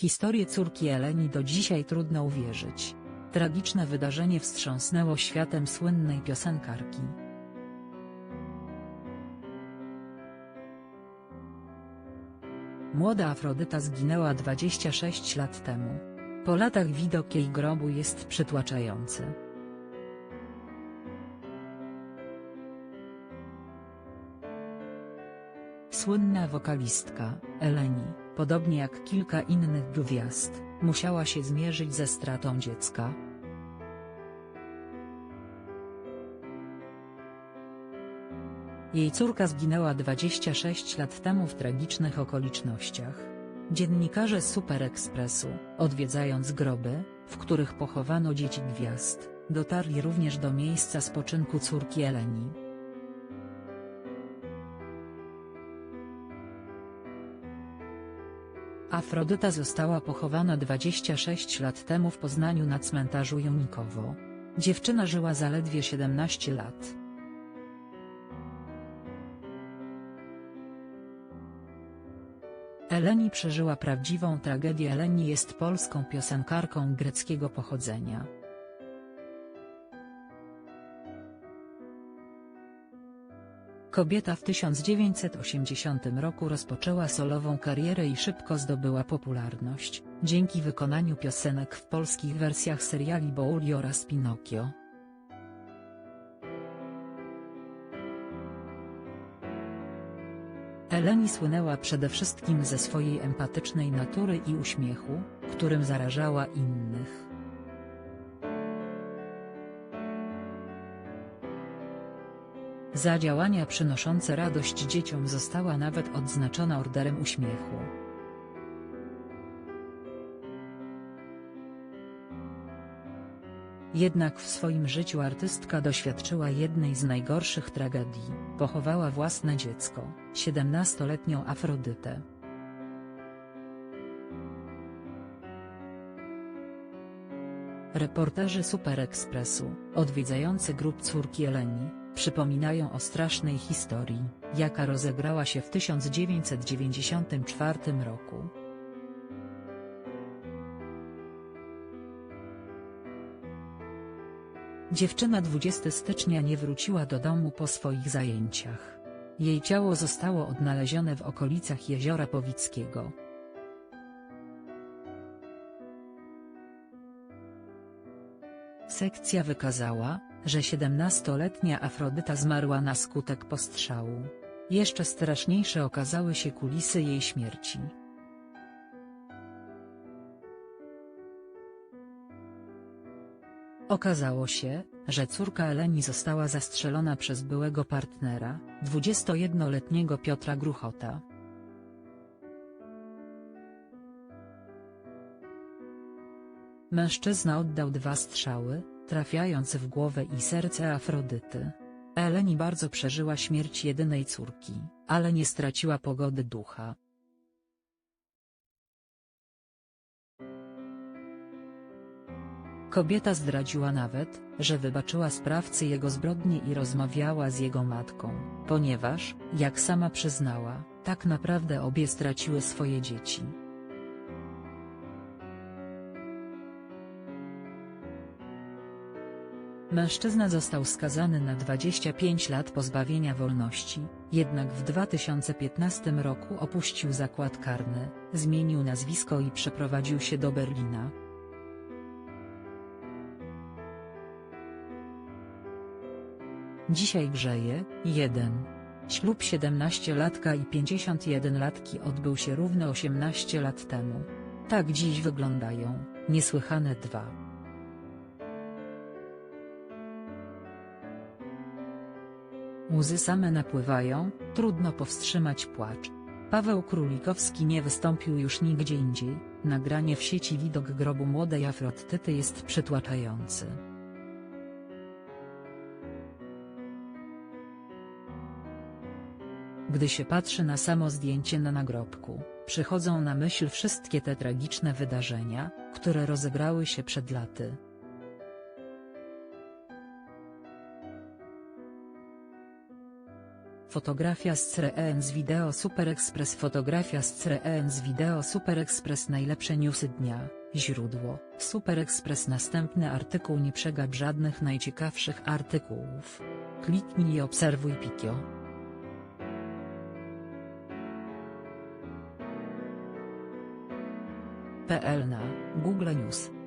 historię córki Eleni do dzisiaj trudno uwierzyć. Tragiczne wydarzenie wstrząsnęło światem słynnej piosenkarki. Młoda Afrodyta zginęła 26 lat temu. Po latach widok jej grobu jest przytłaczający. Słynna wokalistka, Eleni, podobnie jak kilka innych gwiazd, musiała się zmierzyć ze stratą dziecka. Jej córka zginęła 26 lat temu w tragicznych okolicznościach. Dziennikarze Super Expressu, odwiedzając groby, w których pochowano dzieci gwiazd, dotarli również do miejsca spoczynku córki Eleni. Afrodyta została pochowana 26 lat temu w Poznaniu na cmentarzu Jonikowo. Dziewczyna żyła zaledwie 17 lat. Eleni przeżyła prawdziwą tragedię Eleni jest polską piosenkarką greckiego pochodzenia. Kobieta w 1980 roku rozpoczęła solową karierę i szybko zdobyła popularność, dzięki wykonaniu piosenek w polskich wersjach seriali Bouli oraz Pinokio. Eleni słynęła przede wszystkim ze swojej empatycznej natury i uśmiechu, którym zarażała innych. Za działania przynoszące radość dzieciom została nawet odznaczona Orderem Uśmiechu. Jednak w swoim życiu artystka doświadczyła jednej z najgorszych tragedii, pochowała własne dziecko, 17-letnią Afrodytę. Reporterzy Super Expressu, odwiedzający grób córki Eleni, przypominają o strasznej historii, jaka rozegrała się w 1994 roku. Dziewczyna 20 stycznia nie wróciła do domu po swoich zajęciach. Jej ciało zostało odnalezione w okolicach Jeziora Powickiego. Sekcja wykazała, że 17-letnia Afrodyta zmarła na skutek postrzału. Jeszcze straszniejsze okazały się kulisy jej śmierci. Okazało się, że córka Eleni została zastrzelona przez byłego partnera, 21-letniego Piotra Gruchota. Mężczyzna oddał dwa strzały, trafiając w głowę i serce Afrodyty. Eleni bardzo przeżyła śmierć jedynej córki, ale nie straciła pogody ducha. Kobieta zdradziła nawet, że wybaczyła sprawcy jego zbrodni i rozmawiała z jego matką, ponieważ, jak sama przyznała, tak naprawdę obie straciły swoje dzieci. Mężczyzna został skazany na 25 lat pozbawienia wolności, jednak w 2015 roku opuścił zakład karny, zmienił nazwisko i przeprowadził się do Berlina. Dzisiaj grzeje, 1. Ślub 17-latka i 51-latki odbył się równo 18 lat temu. Tak dziś wyglądają, niesłychane dwa. Łzy same napływają, trudno powstrzymać płacz. Paweł Królikowski nie wystąpił już nigdzie indziej, nagranie w sieci widok grobu młodej Afrodtyty jest przytłaczający. Gdy się patrzy na samo zdjęcie na nagrobku, przychodzą na myśl wszystkie te tragiczne wydarzenia, które rozegrały się przed laty. Fotografia z CREN z Video Super Express. Fotografia z CREN z Video Super Express. Najlepsze newsy dnia, źródło, Super Express. Następny artykuł. Nie przegap żadnych najciekawszych artykułów. Kliknij i obserwuj Pikio. PL na Google News